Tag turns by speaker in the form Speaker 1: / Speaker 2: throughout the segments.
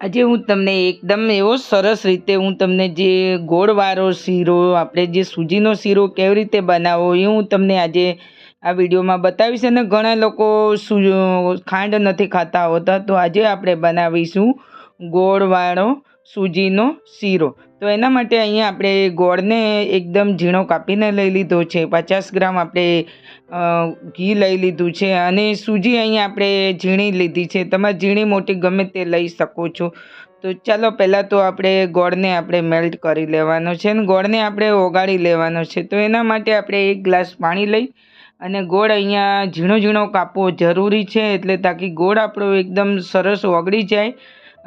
Speaker 1: આજે હું તમને એકદમ એવો સરસ રીતે હું તમને જે ગોળવાળો શીરો, આપણે જે સૂજીનો શીરો કેવી રીતે બનાવવો એ હું તમને આજે આ વિડીયોમાં બતાવીશ અને ઘણા લોકો ખાંડ નથી ખાતા હોતા, તો આજે આપણે બનાવીશું ગોળવાળો સૂજીનો શીરો. તો એના માટે અહીંયા આપણે ગોળને એકદમ ઝીણો કાપીને લઈ લીધો છે. પચાસ ગ્રામ આપણે ઘી લઈ લીધું છે અને સૂજી અહીંયા આપણે ઝીણી લીધી છે. તમે ઝીણી મોટી ગમે તે લઈ શકો છો. તો ચાલો, પહેલાં તો આપણે ગોળને આપણે મેલ્ટ કરી લેવાનો છે અને ગોળને આપણે ઓગાળી લેવાનો છે. તો એના માટે આપણે એક ગ્લાસ પાણી લઈ અને ગોળ અહીંયા ઝીણો ઝીણો કાપવો જરૂરી છે એટલે તાકી ગોળ આપણો એકદમ સરસ ઓગળી જાય.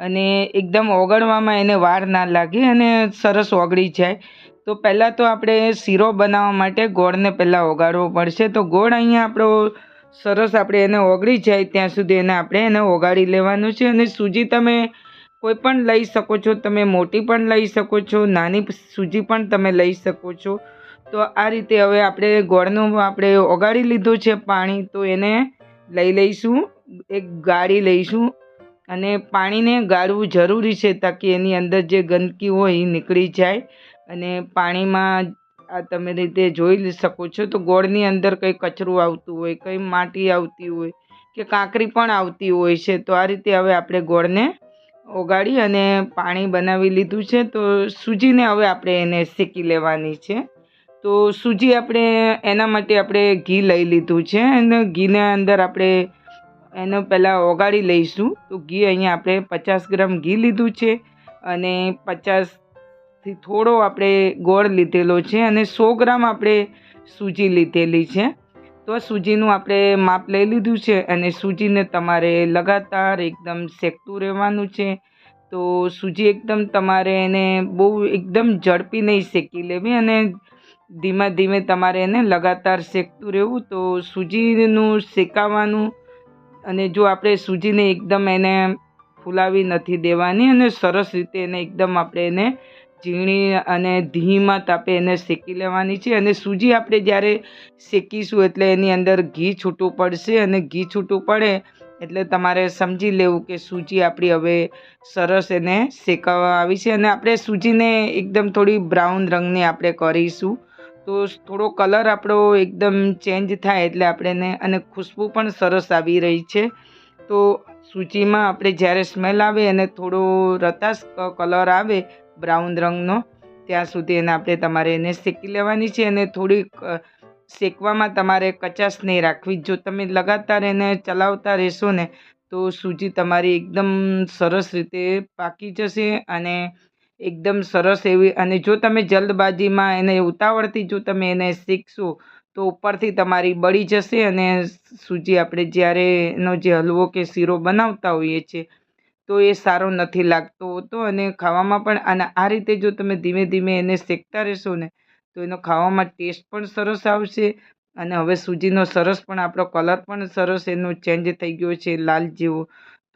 Speaker 1: અને એકદમ ઓગળવામાં એને વાર ના લાગે અને સરસ ઓગળી જાય. તો પહેલાં તો આપણે શીરો બનાવવા માટે ગોળને પહેલાં ઓગાળવો પડશે. તો ગોળ અહીંયા આપણો સરસ આપણે એને ઓગળી જાય ત્યાં સુધી એને આપણે એને ઓગાળી લેવાનું છે. અને સૂજી તમે કોઈ પણ લઈ શકો છો. તમે મોટી પણ લઈ શકો છો. નાની સૂજી પણ તમે લઈ શકો છો. તો આ રીતે હવે આપણે ગોળનું આપણે ઓગાળી લીધું છે પાણી. તો એને લઈ લઈશું. એક ગાળી લઈશું. અને પાણીને ગાળવું જરૂરી છે તાકી એની અંદર જે ગંદકી હોય એ નીકળી જાય. અને પાણીમાં આ તમે રીતે જોઈ શકો છો તો ગોળની અંદર કંઈ કચરું આવતું હોય, કંઈ માટી આવતી હોય કે કાંકરી પણ આવતી હોય છે. તો આ રીતે હવે આપણે ગોળને ઓગાળી અને પાણી બનાવી લીધું છે. તો સૂજીને હવે આપણે એને શેકી લેવાની છે. તો સૂજી આપણે એના માટે આપણે ઘી લઈ લીધું છે અને ઘીના અંદર આપણે એને પહેલાં ઓગાળી લઈશું. તો ઘી અહીંયા આપણે પચાસ ગ્રામ ઘી લીધું છે અને પચાસથી થોડો આપણે ગોળ લીધેલો છે અને સો ગ્રામ આપણે સૂજી લીધેલી છે. તો સૂજીનું આપણે માપ લઈ લીધું છે અને સૂજીને તમારે લગાતાર એકદમ શેકતું રહેવાનું છે. તો સૂજી એકદમ તમારે એને બહુ એકદમ ઝડપી નહીં શેકી લેવી અને ધીમે ધીમે તમારે એને લગાતાર શેકતું રહેવું. તો સૂજીનું શેકાવાનું અને જો આપણે સૂજીને એકદમ એને ફૂલાવી નથી દેવાની અને સરસ રીતે એને એકદમ આપણે એને ઝીણી અને ધીમા તાપે એને શેકી લેવાની છે. અને સૂજી આપણે જ્યારે શેકીશું એટલે એની અંદર ઘી છૂટું પડશે અને ઘી છૂટું પડે એટલે તમારે સમજી લેવું કે સૂજી આપણી હવે સરસ એને શેકાવા આવી છે. અને આપણે સૂજીને એકદમ થોડી બ્રાઉન રંગની આપણે કરીશું. તો થોડો કલર આપણો એકદમ ચેન્જ થાય એટલે આપણે અને ખુશ્બુ પણ સરસ આવી રહી છે. તો સૂચીમાં આપણે જ્યારે સ્મેલ આવે અને થોડો રતાશ કલર આવે બ્રાઉન રંગનો, ત્યાં સુધી એને આપણે તમારે એને શેકી લેવાની છે અને થોડીક શેકવામાં તમારે કચાશ નહીં રાખવી. જો તમે લગાતાર એને ચલાવતા રહેશો ને, તો સૂજી તમારી એકદમ સરસ રીતે પાકી જશે અને એકદમ સરસ એવી અને જો તમે જલ્દબાજીમાં એને ઉતાવળથી જો તમે એને શીખશો, તો ઉપરથી તમારી બળી જશે અને સૂજી આપણે જ્યારે એનો જે હલવો કે શીરો બનાવતા હોઈએ છીએ, તો એ સારો નથી લાગતો હોતો અને ખાવામાં પણ અને આ રીતે જો તમે ધીમે ધીમે એને શેકતા રહેશો ને, તો એનો ખાવામાં ટેસ્ટ પણ સરસ આવશે અને હવે સૂજીનો સરસ પણ આપણો કલર પણ સરસ એનો ચેન્જ થઈ ગયો છે, લાલ જેવો.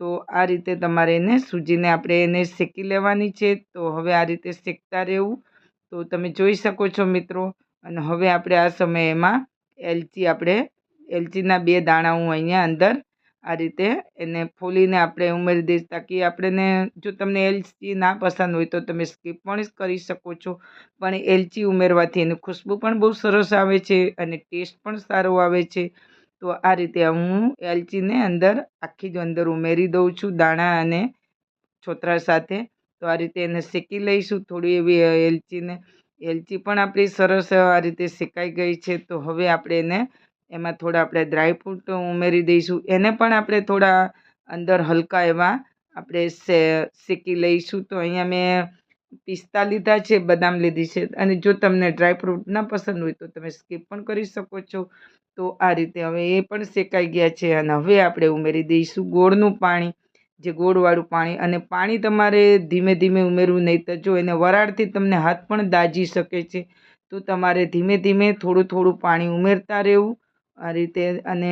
Speaker 1: તો આ રીતે તમારે એને સૂજીને આપણે એને શેકી લેવાની છે. તો હવે આ રીતે શેકતા રહેવું. તો તમે જોઈ શકો છો મિત્રો, અને હવે આપણે આ સમયે એમાં એલચી આપણે, એલચીના બે દાણા હું અહીંયા અંદર આ રીતે એને ફોલીને આપણે ઉમેરી દઈશ તાકી આપણને જો તમને એલચી ના પસંદ હોય તો તમે સ્કીપ પણ કરી શકો છો. પણ એલચી ઉમેરવાથી એની ખુશ્બુ પણ બહુ સરસ આવે છે અને ટેસ્ટ પણ સારો આવે છે. તો આ રીતે હું એલચીને અંદર આખી જ અંદર ઉમેરી દઉં છું દાણા અને છોતરા સાથે. તો આ રીતે એને શેકી લઈશું થોડી એવી એલચીને. એલચી પણ આપણી સરસ આ રીતે શેકાઈ ગઈ છે તો હવે આપણે એને એમાં થોડા આપણે ડ્રાયફ્રૂટ ઉમેરી દઈશું. એને પણ આપણે થોડા અંદર હલકા એવા આપણે શેકી લઈશું. તો અહીંયા મેં પિસ્તા લીધા છે, બદામ લીધી છે અને જો તમને ડ્રાયફ્રૂટ ના પસંદ હોય તો તમે સ્કીપ પણ કરી શકો છો. તો આ રીતે હવે એ પણ શેકાઈ ગયા છે અને હવે આપણે ઉમેરી દઈશું ગોળનું પાણી, જે ગોળવાળું પાણી અને પાણી તમારે ધીમે ધીમે ઉમેરવું નહીં તો જો એને વરાળથી તમને હાથ પણ દાજી શકે છે. તો તમારે ધીમે ધીમે થોડું થોડું પાણી ઉમેરતા રહેવું, આ રીતે અને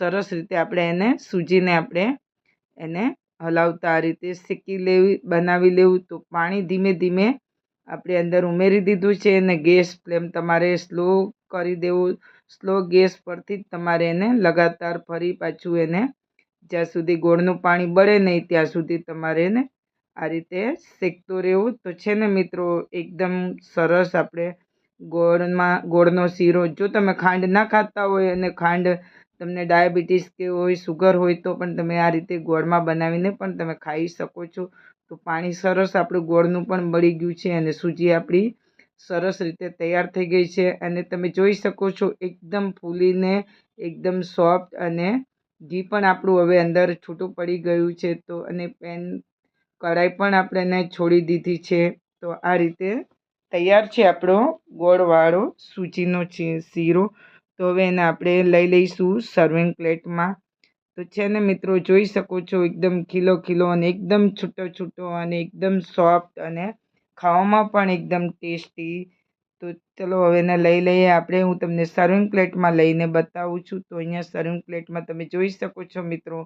Speaker 1: સરસ રીતે આપણે એને સૂજીને આપણે એને હલાવતા આ રીતે શેકી લેવી, બનાવી લેવું તો પાણી ધીમે ધીમે આપણે અંદર ઉમેરી દીધું છે અને ગેસ ફ્લેમ તમારે સ્લો કરી દેવું, સ્લો ગેસ પરથી જ તમારે એને લગાતાર ફરી પાછું એને જ્યાં સુધી ગોળનું પાણી બળે નહીં ત્યાં સુધી તમારે એને આ રીતે શેકતું રહેવું. તો છે ને મિત્રો, એકદમ સરસ આપણે ગોળમાં, ગોળનો શીરો જો તમે ખાંડ ના ખાતા હોય અને ખાંડ તમને ડાયાબિટીસ કે હોય, સુગર હોય તો પણ તમે આ રીતે ગોળમાં બનાવીને પણ તમે ખાઈ શકો છો. તો પાણી સરસ આપણું ગોળનું પણ બળી ગયું છે અને સૂજી આપણી સરસ રીતે તૈયાર થઈ ગઈ છે. અને તમે જોઈ શકો છો એકદમ ફૂલીને એકદમ સોફ્ટ અને ઘી પણ આપણું હવે અંદર છૂટું પડી ગયું છે. તો અને પેન કઢાઈ પણ આપણે એને છોડી દીધી છે. તો આ રીતે તૈયાર છે આપણો ગોળવાળો સૂજીનો શીરો. તો હવે એને આપણે લઈ લઈશું સર્વિંગ પ્લેટમાં તો છે ને મિત્રો, જોઈ શકો છો એકદમ ખીલો ખીલો અને એકદમ છૂટો છૂટો અને એકદમ સોફ્ટ અને ખાવામાં પણ એકદમ ટેસ્ટી તો ચલો હવે એને લઈ લઈએ આપણે. હું તમને સર્વિંગ પ્લેટમાં લઈને બતાવું છું. તો અહીંયા સર્વિંગ પ્લેટમાં તમે જોઈ શકો છો મિત્રો.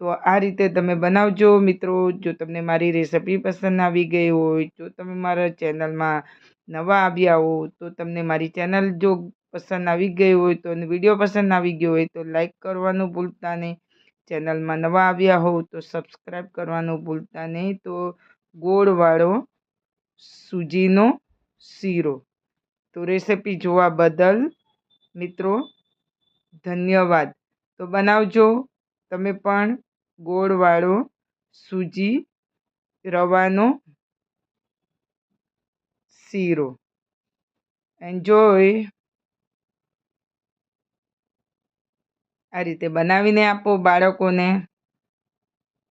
Speaker 1: તો આ રીતે તમે બનાવજો મિત્રો. જો તમને મારી રેસિપી પસંદ આવી ગઈ હોય જો તમે મારા ચેનલમાં નવા આવ્યા હો તો તમને મારી ચેનલ જો પસંદ આવી ગઈ હોય તો વીડિયો પસંદ આવી ગયો હોય તો લાઈક કરવાનું ભૂલતા નહીં. ચેનલમાં નવા આવ્યા હોવ તો સબસ્ક્રાઈબ કરવાનું ભૂલતા નહીં. તો ગોળવાળો સૂજીનો શીરો. તો રેસિપી જોવા બદલ મિત્રો ધન્યવાદ. તો બનાવજો. તમે પણ ગોળવાળો સૂજી રવાનો શીરો એન્જોય આ રીતે બનાવીને આપો બાળકોને.